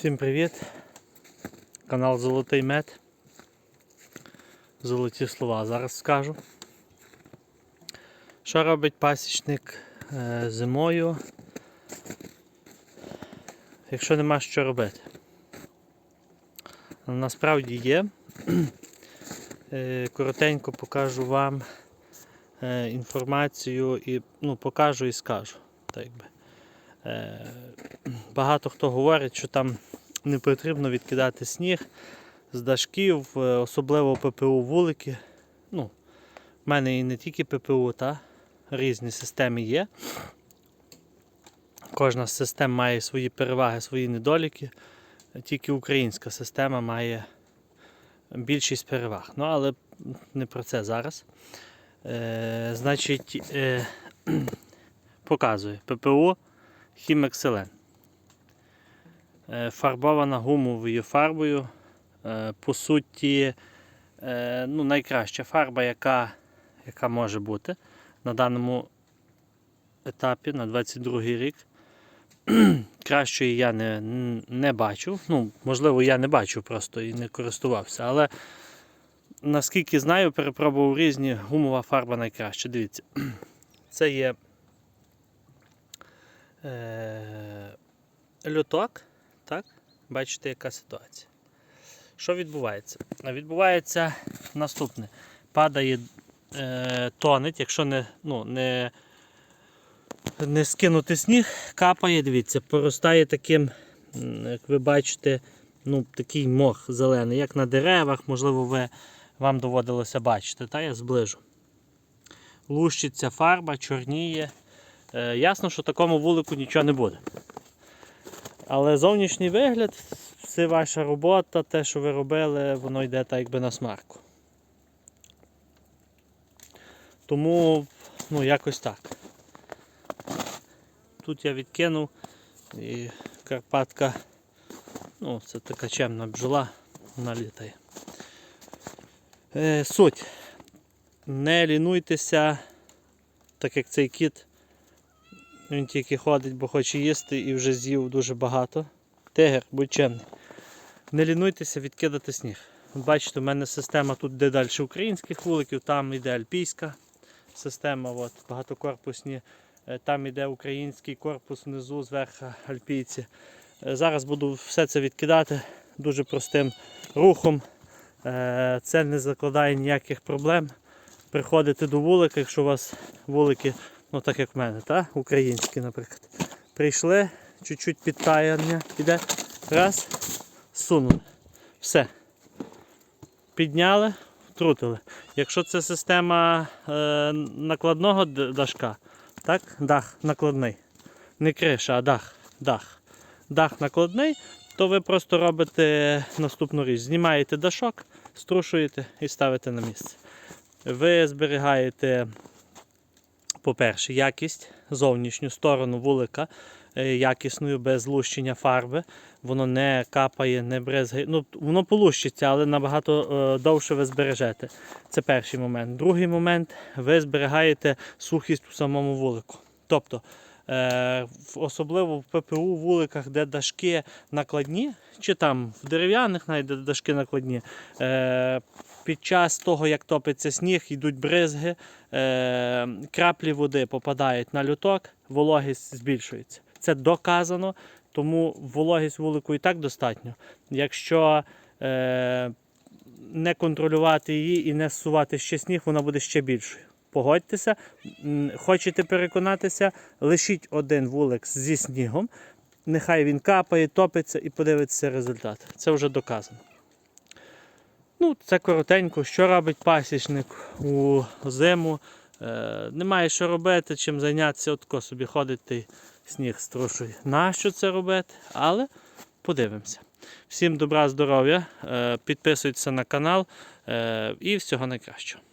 Всім привіт! Канал Золотий Мед. Золоті слова зараз скажу. Що робить пасічник е, зимою, якщо нема що робити? Насправді є. Е, Коротенько покажу вам е, інформацію і ну, покажу і скажу. Так би. Багато хто говорить, що там не потрібно відкидати сніг з дашків, е, особливо ППУ вулики. Ну, в мене і не тільки ППУ, та різні системи є. Кожна з систем має свої переваги, свої недоліки. Тільки українська система має більшість переваг. Ну, але не про це зараз. Е, значить, е, показую ППУ. Е, Фарбована гумовою фарбою. Е, По суті, е, ну, найкраща фарба, яка, яка може бути на даному етапі, на 22 рік. Кращої я не, не бачу. Ну, можливо, я не бачу просто і не користувався. Але наскільки знаю, перепробував різні, гумова фарба найкраща. Дивіться, це є е, люток. Бачите, яка ситуація. Що відбувається? Відбувається наступне. Падає е, тонеть, якщо не, ну, не, не скинути сніг, капає, дивіться, поростає таким, як ви бачите, ну, такий мох зелений, як на деревах, можливо, ви, вам доводилося бачити. Та я зближу. Лущиться фарба, чорніє. Е, ясно, що такому вулику нічого не буде. Але зовнішній вигляд, все ваша робота, те, що ви робили, воно йде так якби на смарку. Тому, ну, якось так. Тут я відкинув і Карпатка, ну, це така чемна бджола, вона літає. Е, суть. Не лінуйтеся, так як цей кіт він тільки ходить, бо хоче їсти і вже з'їв дуже багато. Тигр, будь чемний. Не лінуйтеся відкидати сніг. Бачите, у мене система тут де далі українських вуликів, там йде альпійська система, от, багатокорпусні. Е, Там йде український корпус внизу, зверху альпійці. Е, Зараз буду все це відкидати дуже простим рухом. Е, Це не закладає ніяких проблем. Приходите до вулика, якщо у вас вулики ну так як в мене, та? українські, наприклад. Прийшли, чуть-чуть підтаяння іде. Раз, сунули. Все. Підняли, втрутили. Якщо це система е, накладного дашка, так? дах накладний. Не криша, а дах. Дах. Дах накладний, то ви просто робите наступну річ. Знімаєте дашок, струшуєте і ставите на місце. Ви зберігаєте по-перше, якість, зовнішню сторону вулика е, якісною, без лущення фарби. Воно не капає, не брезгає. Ну, воно полущиться, але набагато е, довше ви збережете. Це перший момент. Другий момент ви зберігаєте сухість у самому вулику. Тобто, особливо в ППУ вуликах, де дашки накладні, чи там в дерев'яних навіть де дашки накладні, е, під час того, як топиться сніг, йдуть бризги, е, краплі води попадають на люток, вологість збільшується. Це доказано, тому вологість вулику і так достатньо. Якщо е, не контролювати її і не зсувати ще сніг, вона буде ще більшою. Погодьтеся, хочете переконатися, лишіть один вулик зі снігом, нехай він капає, топиться і подивитися результат. Це вже доказано. Ну, це коротенько, що робить пасічник у зиму. Е, немає що робити, чим зайнятися, отко собі ходить і сніг струшує. Нащо це робити? Але подивимося. Всім добра, здоров'я, е, підписуйтесь на канал е, і всього найкращого.